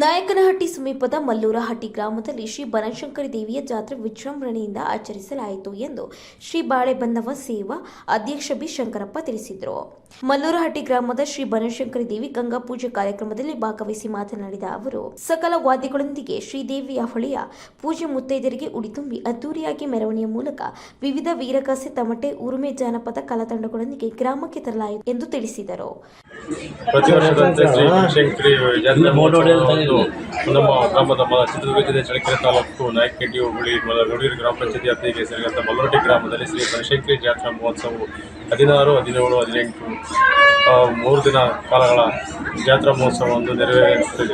ನಾಯಕನಹಟ್ಟಿ ಸಮೀಪದ ಮಲ್ಲೂರಹಟ್ಟಿ ಗ್ರಾಮದಲ್ಲಿ ಶ್ರೀ ಬನಶಂಕರಿ ದೇವಿಯ ಜಾತ್ರೆ ವಿಜೃಂಭಣೆಯಿಂದ ಆಚರಿಸಲಾಯಿತು ಎಂದು ಶ್ರೀ ಬಾಳೆಬಂದವ ಸೇವಾ ಅಧ್ಯಕ್ಷ ಬಿ ಶಂಕರಪ್ಪ ತಿಳಿಸಿದರು. ಮಲ್ಲೂರಹಟ್ಟಿ ಗ್ರಾಮದ ಶ್ರೀ ಬನಶಂಕರಿ ದೇವಿ ಗಂಗಾ ಪೂಜೆ ಕಾರ್ಯಕ್ರಮದಲ್ಲಿ ಭಾಗವಹಿಸಿ ಮಾತನಾಡಿದ ಅವರು, ಸಕಲ ವಾದ್ಯಗಳೊಂದಿಗೆ ಶ್ರೀದೇವಿಯ ಹೊಳೆಯ ಪೂಜೆ ಮುತ್ತೈದರಿಗೆ ಉಡಿತುಂಬಿ ಅದ್ದೂರಿಯಾಗಿ ಮೆರವಣಿಗೆ ಮೂಲಕ ವಿವಿಧ ವೀರಗಾಸೆ ತಮಟೆ, ಉರುಮೆ ಜಾನಪದ ಕಲಾತಂಡಗಳೊಂದಿಗೆ ಗ್ರಾಮಕ್ಕೆ ತರಲಾಯಿತು ಎಂದು ತಿಳಿಸಿದರು. ಪ್ರತಿ ವರ್ಷದಂತೆ ಶ್ರೀ ಶಂಕರಿ ಜಾತ್ರೆ ಮಹೋತ್ಸವವನ್ನು ನಮ್ಮ ಗ್ರಾಮದ ಚಿತ್ರದುರ್ಗ ಜಿಲ್ಲೆ ಚಳ್ಳಕೆರೆ ತಾಲೂಕು ನಾಯಕನಹಟ್ಟಿ ಹೋಬಳಿ ಮ- ಗ್ರಾಮ ಪಂಚಾಯತಿ ವ್ಯಾಪ್ತಿಗೆ ಸೇರಿದಂಥ ಮಲ್ಲರಟ್ಟಿ ಗ್ರಾಮದಲ್ಲಿ ಶ್ರೀ ಬನಶಂಕರಿ ಜಾತ್ರಾ ಮಹೋತ್ಸವವು ಹದಿನಾರು ಹದಿನೇಳು ಹದಿನೆಂಟು ಮೂರು ದಿನ ಕಾಲಗಳ ಜಾತ್ರಾ ಮಹೋತ್ಸವವನ್ನು ನೆರವೇರಿಸ್ತಾ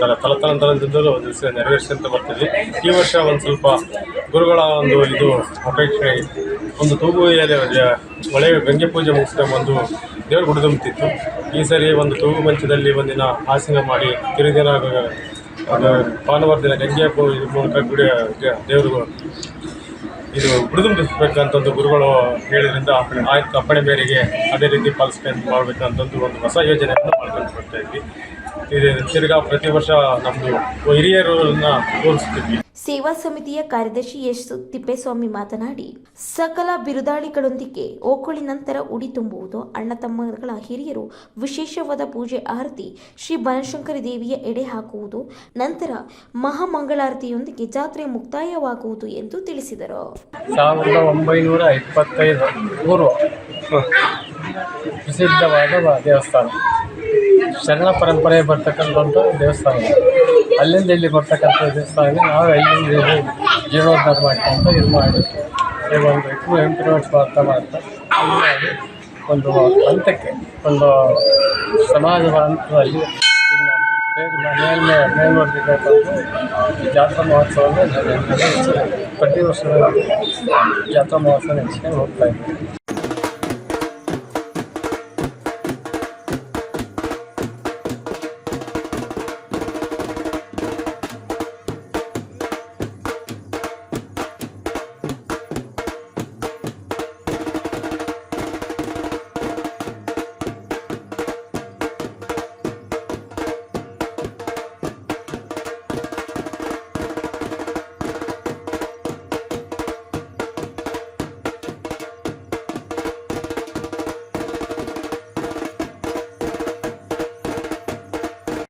ತಲ ತಲತಲಾಂತರದಿಂದಲೂ ದಿವಸ ನೆರವೇರಿಸಿದಂತ ಬರ್ತೀವಿ ಈ ವರ್ಷ ಒಂದು ಸ್ವಲ್ಪ ಗುರುಗಳ ಒಂದು ಇದು ಅಪೇಕ್ಷೆ ಒಂದು ತೂಗು ಒಳ್ಳೆಯ ಗಂಗೆ ಪೂಜೆ ಮುಗಿಸ್ಕೊಂಡು ಒಂದು ದೇವರು ಗುಡಿದುಂಬಿತಿತ್ತು ಈ ಸರಿ ಒಂದು ತೂಗು ಮಂಚದಲ್ಲಿ ಒಂದಿನ ಆಸನ ಮಾಡಿ ಅದು ಭಾನುವಾರ ದಿನ ಗಂಗೆ ಮೂಲಕ ಗುಡಿ ದೇವರು ಇದು ಗುಡಿದುಂಬಿಸ್ಬೇಕಂತ ಒಂದು ಗುರುಗಳು ಹೇಳಿದ್ರಿಂದ ಆಯ್ತು, ಅಪ್ಪಣೆ ಮೇರೆಗೆ ಅದೇ ರೀತಿ ಪಾಲಿಸ್ಕೊಂಡು ಮಾಡಬೇಕಂತಂದು ಒಂದು ಹೊಸ ಯೋಜನೆಯನ್ನು ಮಾಡ್ಕೊಂಡು ಬರ್ತಾ ಇದ್ವಿ. ಇದು ತಿರ್ಗಾ ಪ್ರತಿ ವರ್ಷ ನಮ್ಮದು ಹಿರಿಯರನ್ನ ತೋರಿಸ್ತಿದ್ವಿ ಸೇವಾ ಸಮಿತಿಯ ಕಾರ್ಯದರ್ಶಿ ಎಸ್ ತಿಪ್ಪೇಸ್ವಾಮಿ ಮಾತನಾಡಿ, ಸಕಲ ಬಿರುದಾಳಿಗಳೊಂದಿಗೆ ಓಕುಳಿ ನಂತರ ಉಡಿ ತುಂಬುವುದು ಅಣ್ಣ ತಮ್ಮಗಳ ಹಿರಿಯರು ವಿಶೇಷವಾದ ಪೂಜೆ ಆರತಿ ಶ್ರೀ ಬನಶಂಕರಿ ದೇವಿಯ ಎಡೆ ಹಾಕುವುದು, ನಂತರ ಮಹಾಮಂಗಳಾರತಿಯೊಂದಿಗೆ ಜಾತ್ರೆ ಮುಕ್ತಾಯವಾಗುವುದು ಎಂದು ತಿಳಿಸಿದರು. ಸಾವಿರದ ಒಂಬೈನೂರ ಇಪ್ಪತ್ತೈದು ಪ್ರಸಿದ್ಧವಾದ ದೇವಸ್ಥಾನ. ಶರಣ ಪರಂಪರೆ ಬರ್ತಕ್ಕಂಥ ದೇವಸ್ಥಾನ. ಅಲ್ಲಿಂದ ಇಲ್ಲಿ ಬರ್ತಕ್ಕಂಥ ದೇವಸ್ಥಾನ ನಾವು ಅಲ್ಲಿಂದ ಇಲ್ಲಿ ಜೀರ್ಣೋದ್ಧಾರ ಮಾಡ್ಕೊಂತ ಇದು ಮಾಡಿ ಒಂದು ಟೂ ಇಂಪ್ರೂವ್ಮೆಂಟ್ಸ್ ಮಾಡ್ತಾ ಮಾಡ್ತಾ ಒಂದು ಹಂತಕ್ಕೆ ಒಂದು ಸಮಾಜ ಹಂತದಲ್ಲಿ ಮೇಲ್ಮೆ ಮೇಲ್ವರ್ತಿರ್ತಕ್ಕಂಥ ಜಾತ್ರಾ ಮಹೋತ್ಸವವನ್ನು ಪ್ರತಿ ವರ್ಷ ಜಾತ್ರಾ ಮಹೋತ್ಸವ ನಡೆಸ್ಕೊಂಡು ಹೋಗ್ತಾ ಇದ್ದೀವಿ.